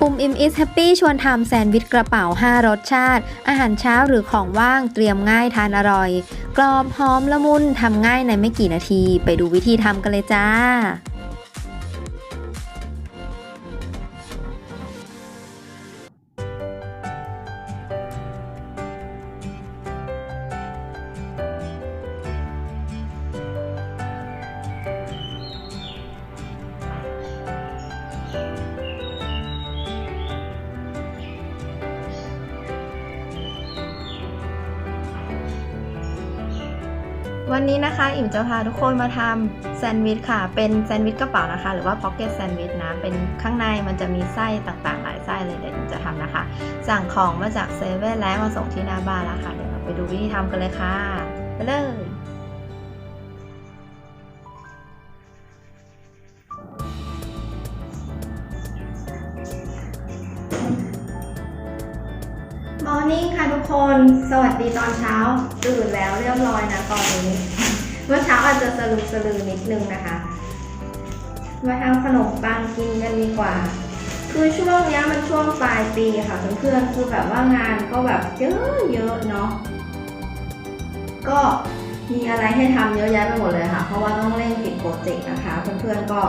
ปุ่มอิมอิสแฮปปี้ชวนทำแซนด์วิชกระเป๋า 5 รสชาติ อาหารเช้าหรือของว่างเตรียมง่ายทานอร่อย กรอบหอมละมุนทำง่ายในไม่กี่นาที ไปดูวิธีทำกันเลยจ้า วันนี้นะคะอิ่มจะพาทุกคนมาทำแซนด์วิชค่ะ เป็นแซนด์วิชกระเป๋านะคะ หรือว่าพ็อกเก็ตแซนด์วิชนะ เป็นข้างในมันจะมีไส้ต่างๆ หลายไส้เลยเดี๋ยวอิ่มจะทำนะคะ สั่งของมาจากเซเว่นแล้วมาส่งที่หน้าบ้านแล้วค่ะ เดี๋ยวเราไปดูวิธีทำกันเลยค่ะ ไปเลย สวัสดีตอนเช้าตื่นแล้วเรียบร้อยนะตอนนี้ เมื่อเช้าอาจจะสลืมสลือนิดนึงนะคะ มาทำขนมปังกินกันดีกว่า คือช่วงนี้มันช่วงปลายปีค่ะเพื่อนๆคือแบบว่างานก็แบบเยอะเยอะเนาะก็ มีอะไรให้ทำเยอะแยะไปหมดเลยค่ะ เพราะว่าต้องเร่งปิดโปรเจกต์นะคะ เพื่อนๆก็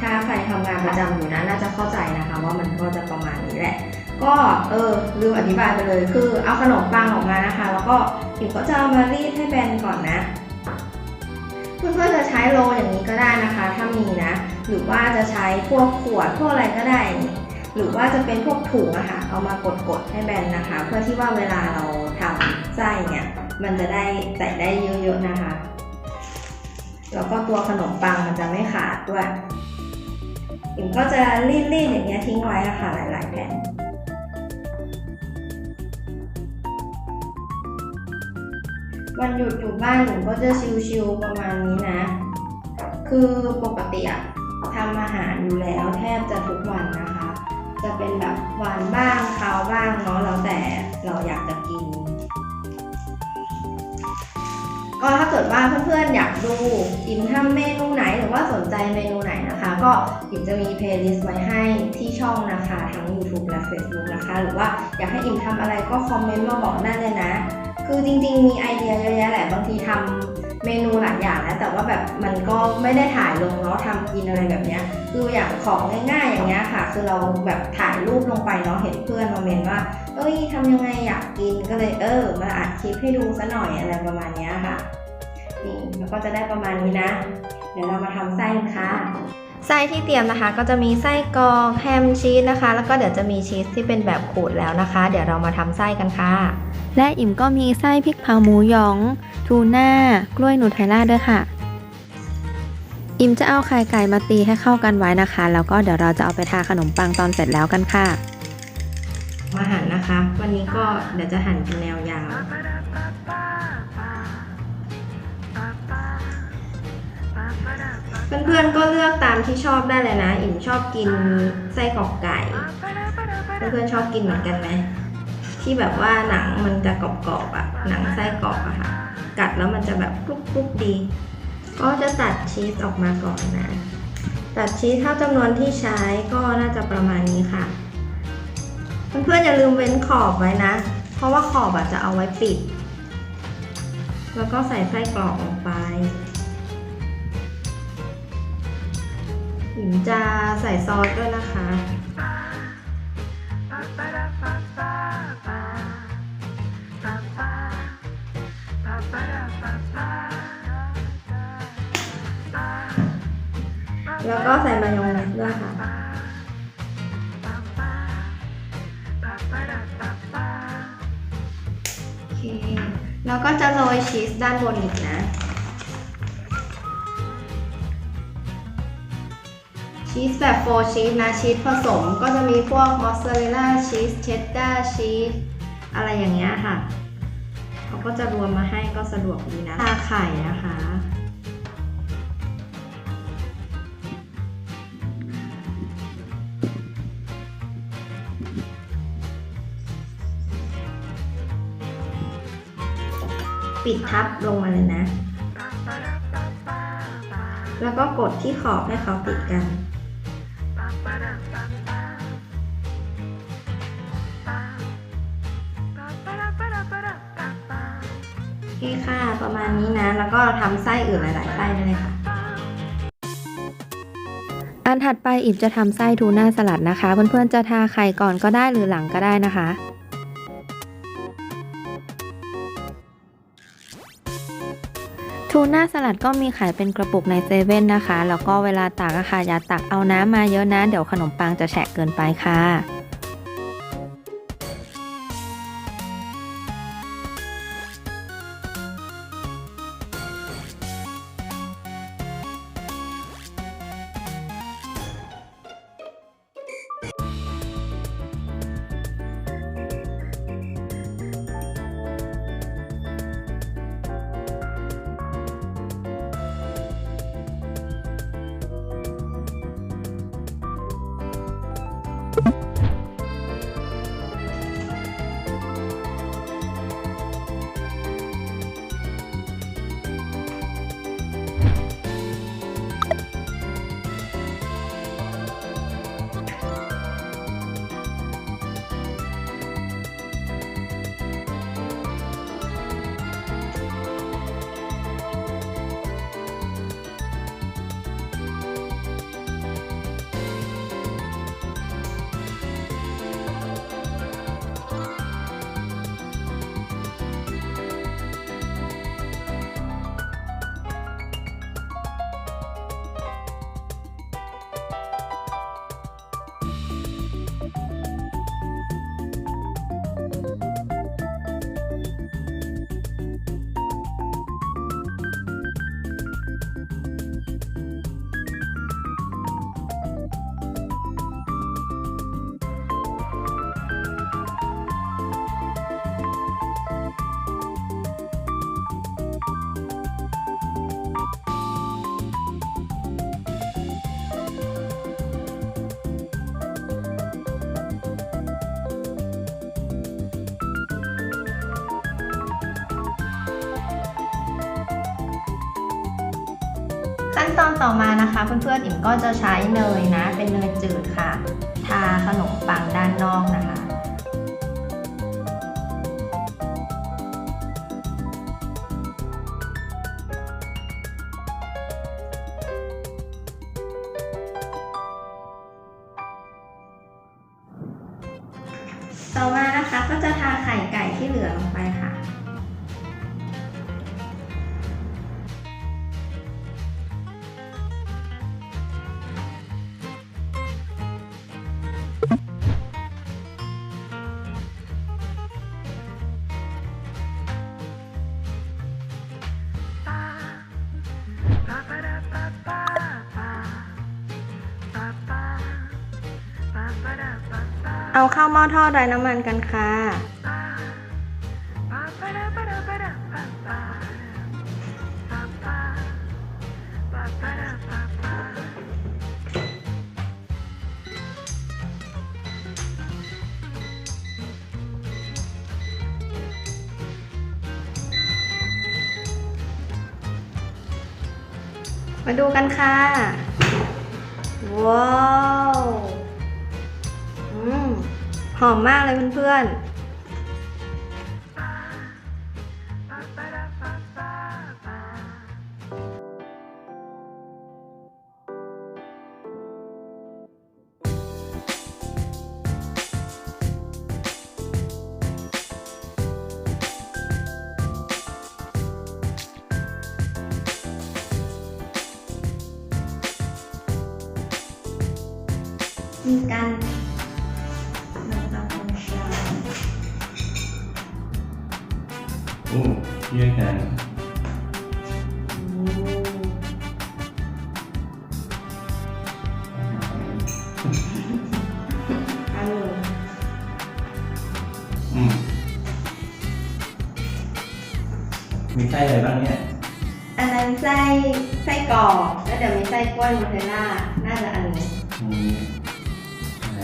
ถ้าใครทำงานประจำอยู่นะน่าจะเข้าใจนะคะ ว่ามันก็จะประมาณนี้แหละ ก็เออลืมอธิบายไปเลยคือเอาขนมปังออกมานะคะ แล้วก็ผิวก็จะเอามารีดให้แบนก่อนนะเพื่อนๆจะใช้โรลอย่างนี้ก็ได้นะคะ ถ้ามีนะ หรือว่าจะใช้พวกขวดพวกอะไรก็ได้นี่หรือว่าจะเป็นพวกถุงอะค่ะเอามากดๆให้แบนนะคะ เพื่อที่ว่าเวลาเราทำไส้เนี่ย มันจะได้ใส่ได้เยอะๆนะคะ แล้วก็ตัวขนมปังมันจะไม่ขาดด้วยอิมก็จะรีดๆอย่างเงี้ยทิ้งไว้อะค่ะหลายๆแผ่นวันหยุดอยู่บ้านหนูก็จะชิลๆประมาณนี้นะ คือปกติอะทำอาหารอยู่แล้วแทบจะทุกวันนะคะ จะเป็นแบบหวานบ้างคาวบ้างเนาะแล้วแต่เราอยากจะกิน ก็ถ้าเกิดว่าเพื่อนๆอยากดูอิมทำเมนูไหนหรือว่าสนใจเมนูไหนนะคะ ก็อิมจะมีเพลย์ลิสต์ไว้ให้ที่ช่องนะคะ ทั้ง YouTube และ Facebook นะคะ หรือว่าอยากให้อิมทำอะไรก็คอมเมนต์มาบอกได้เลยนะ คือจริงๆมีไอเดียเยอะแยะแหละบางทีทำ เมนูหลายอย่างนะแต่ว่าแบบมันก็ไม่ได้ถ่ายลงเนาะทำกินอะไรแบบเนี้ยคืออย่างของง่ายๆอย่างเงี้ยค่ะ คือเราแบบถ่ายรูปลงไปเนาะเห็นเพื่อนมาเมนว่า เอ้ยทำยังไงอยากกินก็เลยเออมาอัดคลิปให้ดูซะหน่อยอะไรประมาณเนี้ยค่ะนี่แล้วก็จะได้ประมาณนี้นะ เดี๋ยวเรามาทำไส้กันค่ะไส้ที่เตรียมนะคะก็จะมีไส้กรอกแฮมชีสนะคะ แล้วก็เดี๋ยวจะมีชีสที่เป็นแบบขูดแล้วนะคะ เดี๋ยวเรามาทำไส้กันค่ะ และอิ่มก็มีไส้พริกเผาหมูหยอง ทูน่ากล้วยนูเทลล่าด้วยค่ะ อิมจะเอาไข่ไก่มาตีให้เข้ากันไว้นะคะ แล้วก็เดี๋ยวเราจะเอาไปทาขนมปังตอนเสร็จแล้วกันค่ะมาหั่นนะคะ วันนี้ก็เดี๋ยวจะหั่นเป็นแนวยาวเพื่อนๆก็เลือกตามที่ชอบได้เลยนะ อิ่มชอบกินไส้กรอกไก่ เพื่อนๆชอบกินเหมือนกันไหมที่แบบว่าหนังมันจะกรอบๆอะหนังไส้กรอกอะค่ะ กัดแล้วมันจะแบบกรุบๆดี ก็จะตัดชีสออกมาก่อนนะ ตัดชีสเท่าจำนวนที่ใช้ก็น่าจะประมาณนี้ค่ะ เพื่อนๆอย่าลืมเว้นขอบไว้นะ เพราะว่าขอบอะจะเอาไว้ปิด แล้วก็ใส่ไส้กรอกลงไปหญิงจะใส่ซอสด้วยนะคะ แล้วก็ใส่มายองเนสด้วยค่ะ โอเค แล้วก็จะโรยชีสด้านบนอีกนะ ชีสแบบโฟร์ชีสนะชีสผสมก็จะมีพวกมอสซาเรลล่าชีสเชดดาร์ชีสอะไรอย่างเงี้ยค่ะ เขาก็จะรวมมาให้ก็สะดวกดีนะทาไข่นะคะ ปิดทับลงมาเลยนะ แล้วก็กดที่ขอบให้เขาติดกัน โอเคค่ะ ประมาณนี้นะ แล้วก็ทำไส้อื่นหลาย ๆ ไส้ได้เลยค่ะอันถัดไปอิบจะทำไส้ทูน่าสลัดนะคะ เพื่อนๆจะทาไข่ก่อนก็ได้หรือหลังก็ได้นะคะ ทูน่าสลัดก็มีขายเป็นกระปุกในเซเว่นนะคะ แล้วก็เวลาตักอะค่ะอย่าตักเอาน้ำมาเยอะนะ เดี๋ยวขนมปังจะแฉะเกินไปค่ะ ขั้นตอนต่อมานะคะ เพื่อนๆอิ่มก็จะใช้เนยนะ เป็นเนยจืดค่ะ ทาขนมปังด้านนอกนะคะต่อมานะคะก็จะทาไข่ไก่ที่เหลือลงไปค่ะ เอาเข้าหม้อทอดไร้น้ำมันกันค่ะ มาดูกันค่ะ ว้าว อืม อมมากเลยเพื่อนมีการ มีไส้อะไรบ้างเนี่ยอันนั้นไส้ไส้กรอกแล้วเดี๋ยวมีไส้กล้วยมอสซาเรลล่าน่าจะอันนี้มีอะไร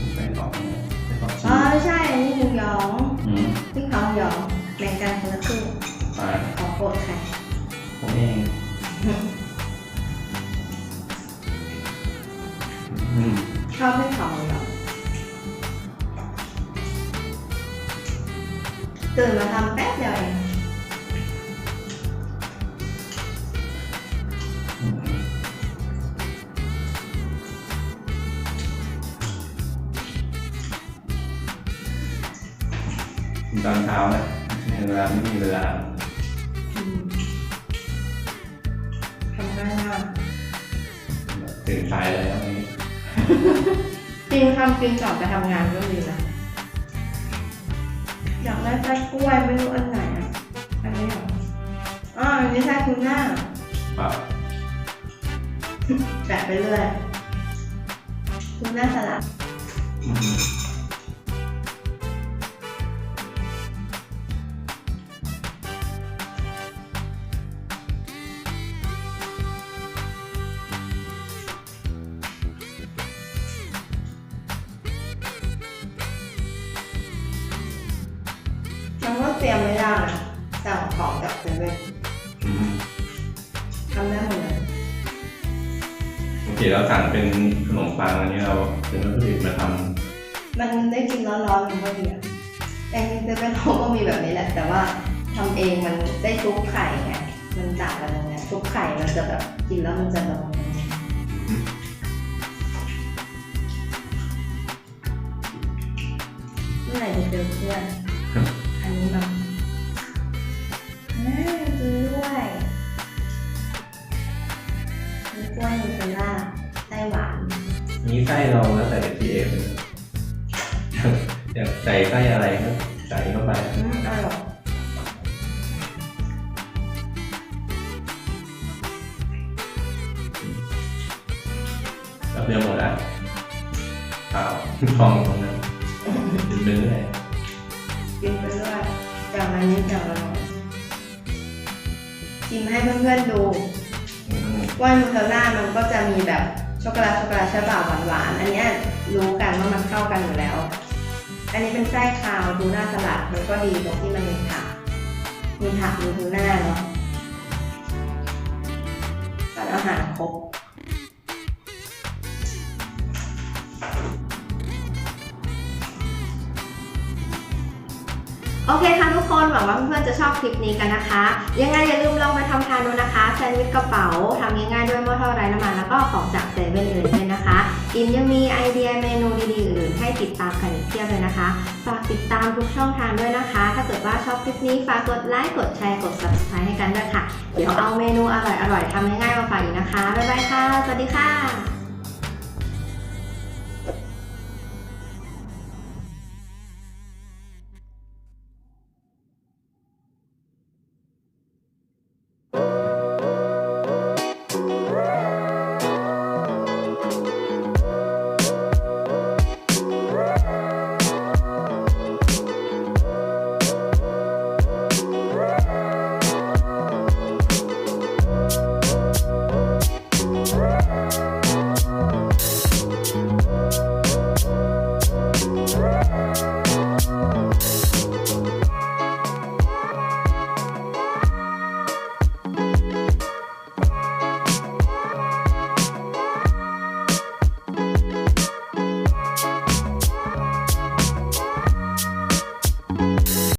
มีไส้กรอกเนี่ยไส้กรอกชีอ๋อสใช่อันนี้หมูหยองอืมพี่เขาหยองแบ่งกันคนละครึ่งปลาของโปรดใครผมเองอืมชอบพี่เขาหยองตื่นมาทำแป๊บเดียวเอง ช้านะในเวลาไม่มีเวลาทำง่ายมากตื่นสายแล้ววันนี้จริงทำกินก่อนไปทำงานก็ดีนะ อยากได้ไส้กล้วยไม่รู้อันไหนอะอันนี้เหรออ๋ออันนี้ไส้ทูน่าปล่าแปะไปเรื่อยทูน่าสลัด รียมไม่ได้นะสั่งของจากเซเว่นอืมทำได้หมดเลยโอเคเราสั่งเป็นขนมปังอันนี้เราเป็นวัตถุดิบมาทมันได้กินร้อนๆมันก็ดีอะแต่จริงๆเซเว่นเขาก็มีแบบนี้แหละ แต่ว่าทำเองมันได้ชุบไข่ไงมันต่างกันยังไงชุบไข่มันจะแบบกินแล้วมันจะแบบเมื่อไหร่จะเจอเพื่อน อันนี้มาน่ กล้วยนูเทลล่าไส้หวานำนี้ไส้เราแล้วแต่เป็นทีเอฟเลยอยากใส่ไส้อะไรก็ใส่เข้าไปอืมอร่อยแล้วเดียวหมดอะเปล่าฟองตรงนั้นเป็นเนื้อเลยกินไปด้วยอย่างละนิดอย่างละหน่อยชิมให้เพื่อนๆดูอืม ว่านูเทลล่ามันก็จะมีแบบช็อกโกแลตช็อกโกแลตใช่ป่ะหวานๆ อันนี้รู้กันว่ามันเข้ากันอยู่แล้ว อันนี้เป็นไส้คาวดูน่าสลัดมันก็ดีตรงที่มันมีผัก มีผักมีทูน่าเนาะสารอาหารครบโอเคค่ะ หวังว่าเพื่อนๆจะชอบคลิปนี้กันนะคะ ยังไงอย่าลืมลองมาทำทานดูนะคะแซนด์วิชกระเป๋าทำง่ายๆด้วยหม้อทอดไร้น้ำมันแล้วก็ของจากเซเว่นอื่นด้วยนะคะอิมยังมีไอเดียเมนูดีๆอื่นให้ติดตามกันอีกเพียบเลยนะคะฝากติดตามทุกช่องทางด้วยนะคะ ถ้าเกิดว่าชอบคลิปนี้ฝากกดไลค์กดแชร์กด subscribe ให้กันด้วยค่ะ เดี๋ยวเอาเมนูอร่อยๆทำง่ายๆมาฝากอีกนะคะบ๊ายบายค่ะสวัสดีค่ะ